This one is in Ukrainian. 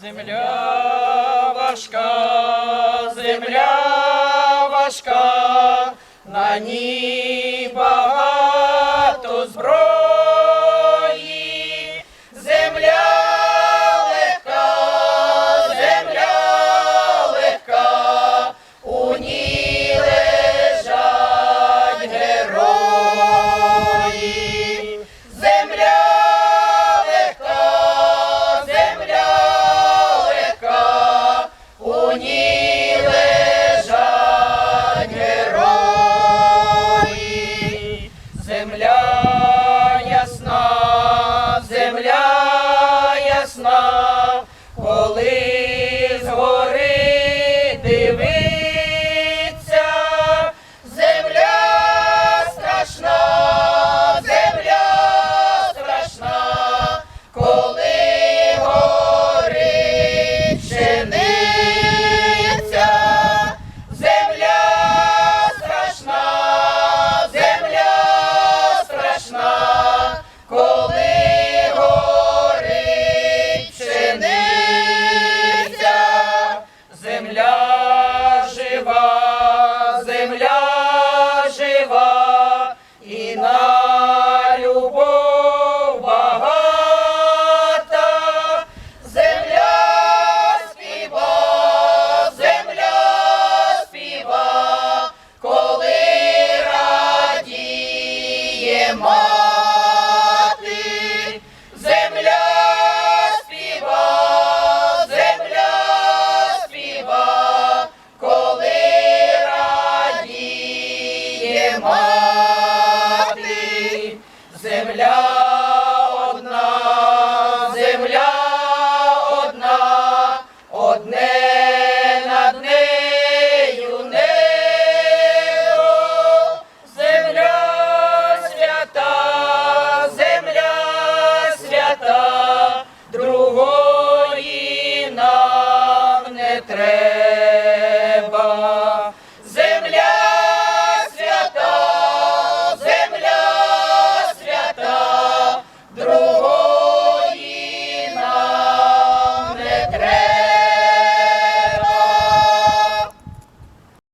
Земля важка, земля важка, на ній земля ясна, земля ясна, коли згори диви. мати, земля.